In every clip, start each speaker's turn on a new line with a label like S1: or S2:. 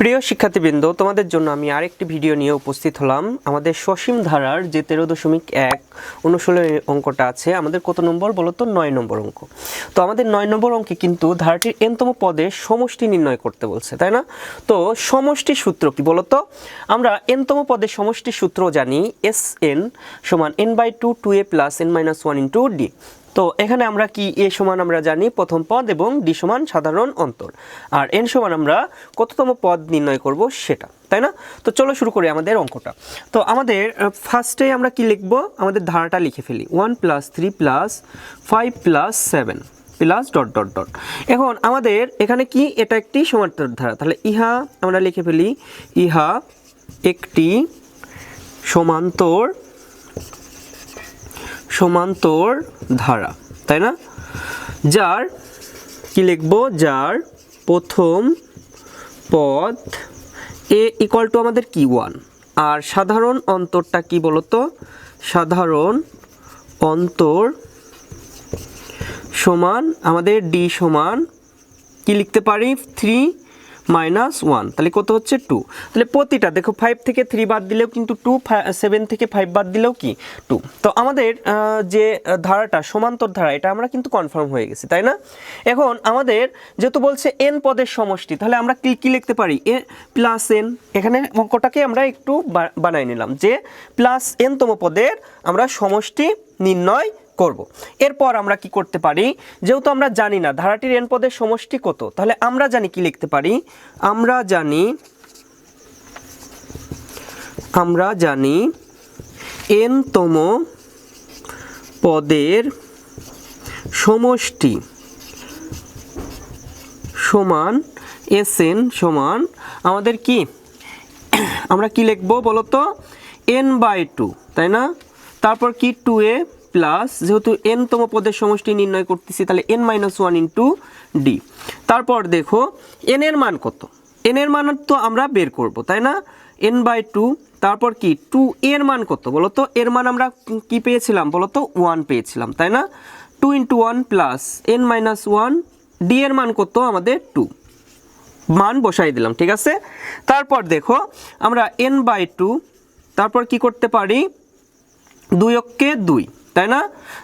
S1: প্রিয় শিক্ষার্থীবৃন্দ, তোমাদের জন্য আমি আরেকটি ভিডিও নিয়ে উপস্থিত হলাম। আমাদের সসীম ধারার যে তেরো দশমিক এক অনুষোলো অঙ্কটা আছে, আমাদের কত নম্বর বলো তো? নয় নম্বর অঙ্ক। তো আমাদের নয় নম্বর অঙ্কে কিন্তু ধারাটির এনতম পদে সমষ্টি নির্ণয় করতে বলছে, তাই না? তো সমষ্টি সূত্র কি বলো তো? আমরা এনতম পদের সমষ্টি সূত্র জানি এস এন সমান N by two two A plus N minus one into D তো এখানে আমরা কি এ সমান আমরা জানি? প্রথম পদ এবং ডি সমান সাধারণ অন্তর। আর এন সমান আমরা কততম পদ নির্ণয় করব সেটা, তাই না? তো চলো শুরু করি আমাদের অঙ্কটা। তো আমাদের ফার্স্টে আমরা কি লিখব? আমাদের ধারাটা লিখে ফেলি। One plus three plus five plus seven plus dot dot dot এখন আমাদের এখানে কি? এটা একটি সমান্তর ধারা। তাহলে ইহা আমরা লিখে ফেলি, ইহা একটি সমান্তর সমান্তর ধারা, তাই না? যার, কি লিখব? যার প্রথম পদ এ ইকুয়াল টু আমাদের কি? ওয়ান আর সাধারণ অন্তরটা কি বলতো? সাধারণ অন্তর সমান আমাদের ডি সমান কি লিখতে পারি? থ্রি মাইনাস ওয়ান তাহলে কত হচ্ছে টু তাহলে প্রতিটা, দেখো ফাইভ থেকে থ্রি বাদ দিলেও কিন্তু টু সেভেন থেকে ফাইভ বাদ দিলেও কি? টু তো আমাদের যে ধারাটা, সমান্তর ধারা, এটা আমরা কিন্তু কনফার্ম হয়ে গেছি, তাই না? এখন আমাদের যেহেতু বলছে এন পদের সমষ্টি, তাহলে আমরা কি কি লিখতে পারি? এ প্লাস এন এখানে অঙ্কটাকে আমরা একটু বানাই নিলাম, যে প্লাস এন তম পদের আমরা সমষ্টি নির্ণয় করব। এরপর আমরা কি করতে পারি? যেহেতু আমরা জানি না ধারাটির এন পদের সমষ্টি কত, তাহলে আমরা জানি কি লিখতে পারি? আমরা জানি আমরা জানি এন তম পদের সমষ্টি সমান এস এন সমান আমাদের কি? আমরা কি লিখব বলো তো এন বাই টু তাই না? তারপর কি টু এ প্লাস যেহেতু এন তম পদের সমষ্টি নির্ণয় করতেছি, তাহলে N minus one into D তারপর দেখো এন এর মান কত? এন এর মান তো আমরা বের করব, তাই না? এন বাই টু তারপর কি? টু এর মান কত? বলো তো এর মান আমরা কি পেয়েছিলাম? বলো তো ওয়ান পেয়েছিলাম, তাই না? Two into one plus N minus one D এর মান কত? আমাদের টু মান বসাই দিলাম, ঠিক আছে? তারপর দেখো, আমরা এন বাই টু তারপর কি করতে পারি? দুই অক্ষে দুই। তাই না?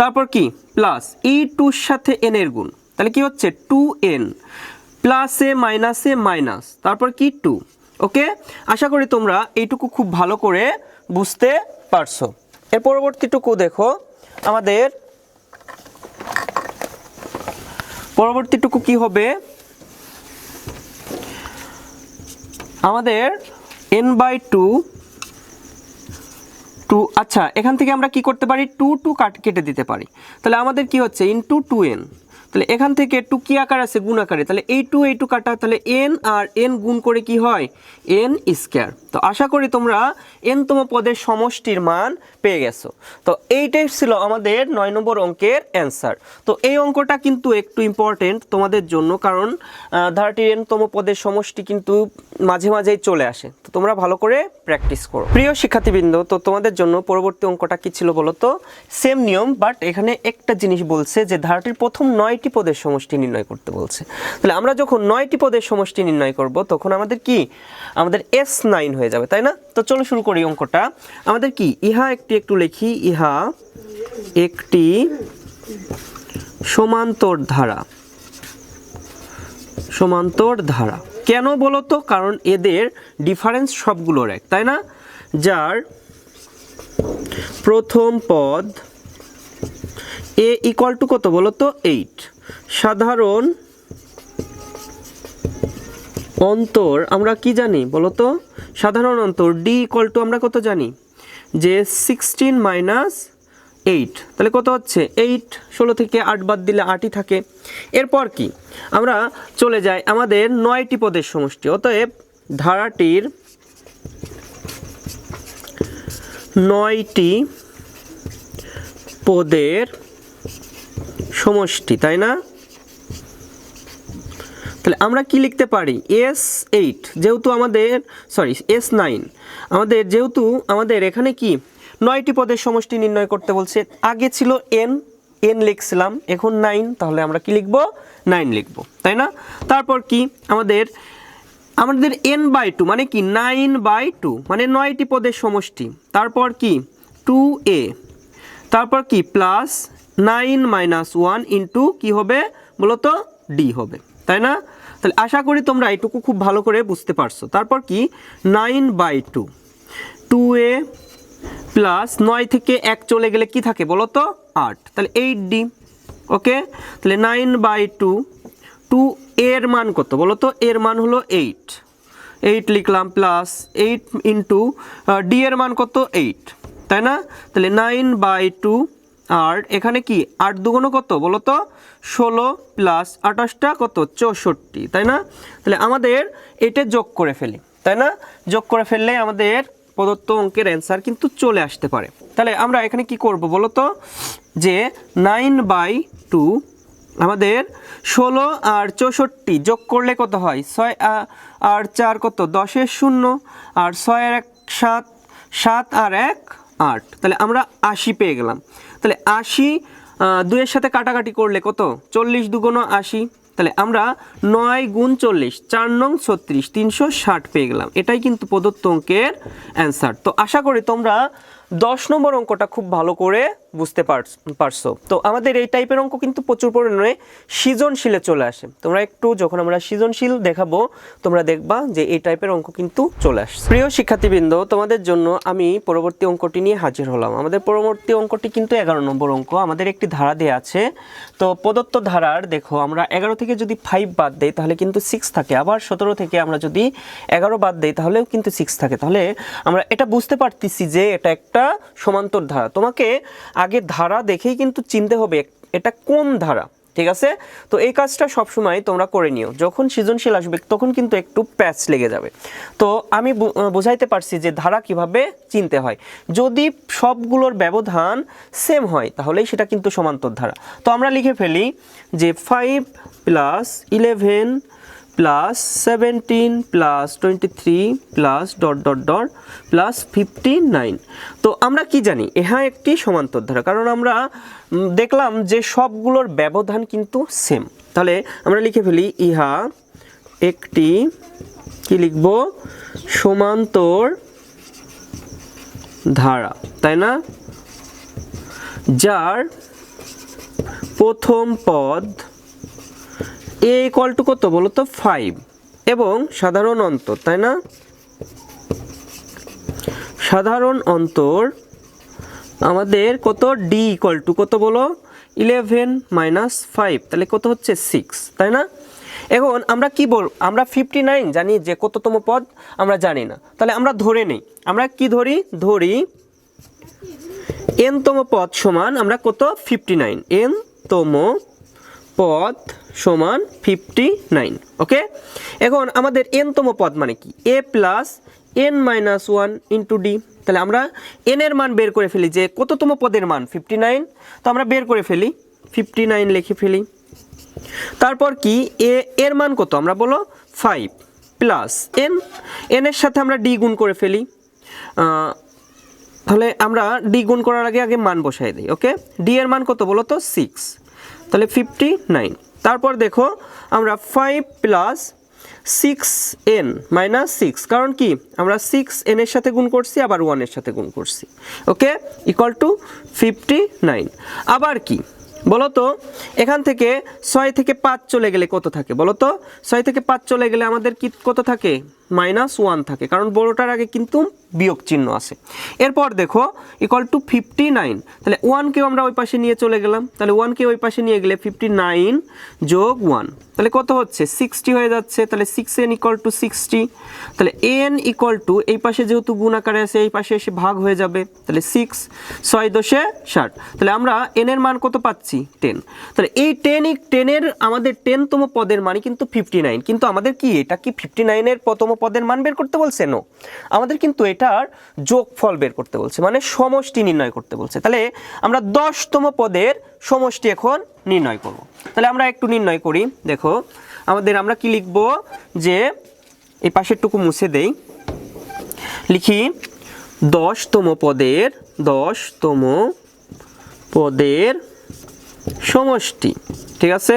S1: তারপর কি? প্লাস ই টুর সাথে এন এর গুণ। তাহলে কি হচ্ছে? Two N plus A minus A minus তারপর কি? টু ওকে আশা করি তোমরা এইটুকু খুব ভালো করে বুঝতে পারছ। এর পরবর্তীটুকু দেখো। আমাদের পরবর্তীটুকু কি হবে? আমাদের এন বাই টু টু আচ্ছা এখান থেকে আমরা কি করতে পারি? টু টু কাট কেটে দিতে পারি। তাহলে আমাদের কি হচ্ছে? ইনটু টু এন তাহলে এখান থেকে টু কি আকার আছে? গুণ আকারে। তাহলে এই টু এই টু কাটা তাহলে এন আর এন গুণ করে কি হয়? এন স্কোয়ার তো আশা করি তোমরা এনতম পদের সমষ্টির মান পেয়ে গেছো। তো এইটাই ছিল আমাদের নয় নম্বর অঙ্কের অ্যান্সার তো এই অঙ্কটা কিন্তু একটু ইম্পর্টেন্ট তোমাদের জন্য, কারণ ধারাটির এনতম পদের সমষ্টি কিন্তু মাঝে মাঝেই চলে আসে। তো তোমরা ভালো করে প্র্যাকটিস করো। প্রিয় শিক্ষার্থীবৃন্দ, তো তোমাদের জন্য পরবর্তী অঙ্কটা কী ছিল বলো তো? সেম নিয়ম বাট এখানে একটা জিনিস বলছে যে ধারাটির প্রথম নয়টি পদের সমষ্টি নির্ণয় করতে বলছে। তাহলে আমরা যখন নয়টি পদের সমষ্টি নির্ণয় করব, তখন আমাদের কি? আমাদের এস নাইন হয়ে যাবে, তাই না? তো চলো শুরু করি অঙ্কটা। আমাদের কি? ইহা একটি একটু লিখি। ইহা একটি সমান্তর ধারা সমান্তর ধারা কেন বলো তো? কারণ এদের ডিফারেন্স সবগুলোর এক, তাই না? যার প্রথম পদ এ ইকুয়াল টু কত বলো তো? এইট সাধারণ অন্তর আমরা কি জানি বলো তো সাধারণ অন্তর ডি ইকুয়াল টু আমরা কত জানি? যে সিক্সটিন মাইনাস এইট তাহলে কত হচ্ছে? এইট ষোলো থেকে আট বাদ দিলে আটই থাকে। এরপর কি? আমরা চলে যাই আমাদের নয়টি পদের সমষ্টি। অতএব ধারাটির নয়টি পদের সমষ্টি, তাই না? তাহলে আমরা কি লিখতে পারি? এস এইট যেহেতু আমাদের সরি এস নাইন আমাদের যেহেতু আমাদের এখানে কি? নয়টি পদের সমষ্টি নির্ণয় করতে বলছে। আগে ছিল এন এন লিখছিলাম, এখন নাইন তাহলে আমরা কি লিখব? নাইন লিখব, তাই না? তারপর কি? আমাদের আমাদের এন বাই টু মানে কি? নাইন বাই টু মানে নয়টি পদের সমষ্টি। তারপর কি? টু এ তারপর কি? Plus nine minus one into কী হবে? মূলত ডি হবে, তাই না? তাহলে আশা করি তোমরা এইটুকু খুব ভালো করে বুঝতে পারছ। তারপর কি? Nine by two. Two A plus নয় থেকে এক চলে গেলে কি থাকে বলো তো? আট। তাহলে এইট ডি। ওকে? তাহলে নাইন বাই টু। টু এর মান কত বলো তো? এর মান হলো এইট। এইট লিখলাম প্লাস এইট ইন্টু ডি এর মান কত? এইট। তাই না? তাহলে নাইন বাই টু। আর এখানে কি? আট দুগুণ কত বলো তো? ষোলো প্লাস আঠাশটা কত? চৌষট্টি, তাই না? তাহলে আমাদের এটা যোগ করে ফেলি, তাই না? যোগ করে ফেললে আমাদের প্রদত্ত অঙ্কের অ্যান্সার কিন্তু চলে আসতে পারে। তাহলে আমরা এখানে কি করব বলো তো যে নাইন বাই টু আমাদের ষোলো আর চৌষট্টি যোগ করলে কত হয়? ছয় আর চার কত? দশের শূন্য, আর ছয় আর এক সাত সাত আর এক আট। তাহলে আমরা আশি পেয়ে গেলাম। তাহলে আশি দুইয়ের সাথে কাটাকাটি করলে কত? চল্লিশ দুগুণ আশি। তাহলে আমরা নয় গুণ চল্লিশ, চার নং ছত্রিশ, তিনশো ষাট পেয়ে গেলাম। এটাই কিন্তু প্রদত্ত অঙ্কের অ্যান্সার তো আশা করি তোমরা দশ নম্বর অঙ্কটা খুব ভালো করে বুঝতে পারছ- তো আমাদের এই টাইপের অঙ্ক কিন্তু প্রচুর পরিমাণে সৃজনশীলে চলে আসে। তোমরা একটু যখন আমরা সৃজনশীল দেখাবো, তোমরা দেখবা যে এই টাইপের অঙ্ক কিন্তু চলে আসছে। প্রিয় শিক্ষার্থীবৃন্দ, তোমাদের জন্য আমি পরবর্তী অঙ্কটি নিয়ে হাজির হলাম। আমাদের পরবর্তী অঙ্কটি কিন্তু এগারো নম্বর অঙ্ক। আমাদের একটি ধারা দেওয়া আছে। তো প্রদত্ত ধারার, দেখো, আমরা এগারো থেকে যদি ফাইভ বাদ দেই, তাহলে কিন্তু সিক্স থাকে। আবার সতেরো থেকে আমরা যদি এগারো বাদ দেই, তাহলেও কিন্তু সিক্স থাকে। তাহলে আমরা এটা বুঝতে পারতেছি যে এটা একটা সমান্তর ধারা। তোমাকে আগে ধারা দেখেই কিন্তু চিনতে হবে এটা কোন ধারা, ঠিক আছে? তো এই কাজটা সবসময় তোমরা করে নিও। যখন সৃজনশীল আসবে, তখন কিন্তু একটু প্যাচ লেগে যাবে। তো আমি বোঝাইতে পারছি যে ধারা কীভাবে চিনতে হয়। যদি সবগুলোর ব্যবধান সেম হয়, তাহলেই সেটা কিন্তু সমান্তর ধারা। তো আমরা লিখে ফেলি যে five plus eleven plus seventeen plus twenty three plus dot dot dot plus fifty nine তো আমরা কি জানি? ইহা একটি সমান্তর ধারা কারণ আমরা দেখলাম যে সবগুলোর ব্যবধান কিন্তু সেম তাহলে আমরা লিখে ফেলি, ইহা একটি, কি লিখব? সমান্তর ধারা তাই না? যার প্রথম পদ এ ইকল টু কত বলো তো? ফাইভ এবং সাধারণ অন্তর, তাই না? সাধারণ অন্তর আমাদের কত? ডি ইকল টু কত বলো? ইলেভেন মাইনাস ফাইভ তাহলে কত হচ্ছে সিক্স তাই না? এখন আমরা কি বল, আমরা ফিফটি নাইন জানি যে কততম পদ? আমরা জানি না। তাহলে আমরা ধরে নেই। আমরা কি ধরি? ধরি এনতম পদ সমান আমরা কত? ফিফটি নাইন এনতম পদ সমান ফিফটি নাইন ওকে এখন আমাদের এনতম পদ মানে কি? A plus N minus one into D তাহলে আমরা এন এর মান বের করে ফেলি যে কততম পদের মান? ফিফটি নাইন তো আমরা বের করে ফেলি ফিফটি নাইন লিখে ফেলি। তারপর কি? এ এর মান কত? আমরা বলো ফাইভ প্লাস এন এন এর সাথে আমরা ডি গুণ করে ফেলি। তাহলে আমরা ডি গুণ করার আগে আগে মান বসাই দিই ওকে ডি এর মান কত বলো তো? সিক্স তাহলে ফিফটি নাইন তারপর দেখো, আমরা five plus six N minus six কারণ কি? আমরা সিক্স এনের সাথে গুণ করছি, আবার ওয়ানের সাথে গুণ করছি। Okay? Equal to fifty nine আবার কি? বলো তো এখান থেকে ছয় থেকে পাঁচ চলে গেলে কত থাকে? বলো তো ছয় থেকে পাঁচ চলে গেলে আমাদের কি কত থাকে? মাইনাস ওয়ান থাকে। কারণ বড়টার আগে কিন্তু বিয়োগ চিহ্ন আছে। এরপর দেখো ইকুয়াল টু ফিফটি নাইন তাহলে ওয়ানকেও আমরা ওই পাশে নিয়ে চলে গেলাম। তাহলে ওয়ানকে ওই পাশে নিয়ে গেলে ফিফটি নাইন যোগ ওয়ান তাহলে কত হচ্ছে? সিক্সটি হয়ে যাচ্ছে। তাহলে six N equal to sixty তাহলে এন ইকুয়াল টু এই পাশে যেহেতু গুণ আকারে আছে, এই পাশে এসে ভাগ হয়ে যাবে। তাহলে সিক্স ছয় দশে ষাট। তাহলে আমরা এন এর মান কত পাচ্ছি? টেন তাহলে এই টেন টেনের আমাদের টেনতম পদের মানে কিন্তু ফিফটি নাইন কিন্তু আমাদের কি? এটা কি ফিফটি নাইনের প্রথম পদের মান বের করতে বলছে? নো আমাদের কিন্তু এটার যোগফল বের করতে বলছে মানে সমষ্টি নির্ণয় করতে বলছে। তাহলে আমরা দশতম পদের সমষ্টি এখন নির্ণয় করব। তাহলে আমরা একটু নির্ণয় করি, দেখো, আমাদের আমরা কি লিখব যে, এই পাশেরটুকু মুছে দেই, লিখি, দশতম পদের দশতম পদের সমষ্টি, ঠিক আছে?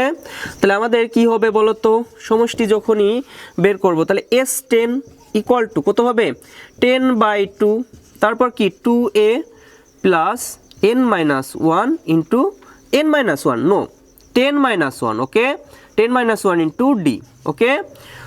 S1: তাহলে আমাদের কি হবে বলো তো সমষ্টি যখনই বের করব, তাহলে এস টেন ইকুয়াল টু কত হবে? টেন বাই টু তারপর কি? Two A plus N minus one into N minus one no ten minus one okay ten minus one into D okay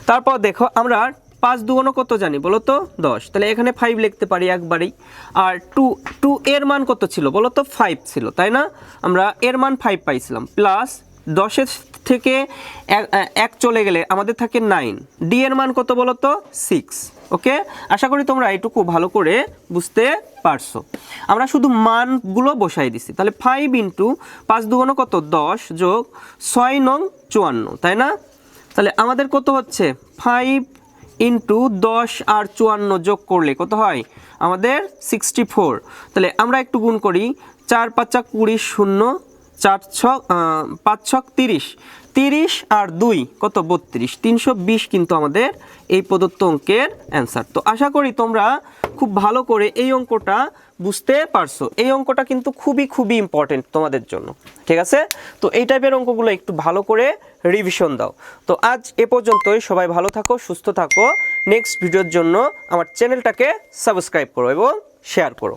S1: তারপর দেখো আমরা পাঁচ দুগুণও কত জানি বলো তো দশ। তাহলে এখানে ফাইভ লিখতে পারি একবারেই। আর টু টু এর মান কত ছিল বলো তো ফাইভ ছিল, তাই না? আমরা এর মান ফাইভ পাইছিলাম। প্লাস দশের থেকে এক- চলে গেলে আমাদের থাকে নাইন ডি এর মান কত বলো তো সিক্স ওকে আশা করি তোমরা এটুকু ভালো করে বুঝতে পারছ। আমরা শুধু মানগুলো বসাই দিছি। তাহলে ফাইভ ইন্টু পাঁচ দুগুণ কত? দশ যোগ ছয় নং চুয়ান্ন, তাই না? তাহলে আমাদের কত হচ্ছে? ফাইভ ইন্টু দশ আর চুয়ান্ন যোগ করলে কত হয়? আমাদের সিক্সটি ফোর তাহলে আমরা একটু গুণ করি, চার পাঁচা কুড়ি শূন্য, চার ছক পাঁচ ছক তিরিশ। তিরিশ আর দুই, কত? বত্রিশ। তিনশো বিশ কিন্তু আমাদের এই প্রদত্ত অঙ্কের অ্যান্সার তো আশা করি তোমরা খুব ভালো করে এই অঙ্কটা বুঝতে পারছ। এই অঙ্কটা কিন্তু খুবই খুবই ইম্পর্টেন্ট তোমাদের জন্য। ঠিক আছে? তো এই টাইপের অঙ্কগুলো একটু ভালো করে রিভিশন দাও। তো আজ এ পর্যন্তই। সবাই ভালো থাকো, সুস্থ থাকো। নেক্সট ভিডিওর জন্য আমার চ্যানেলটাকে সাবস্ক্রাইব করো এবং শেয়ার করো।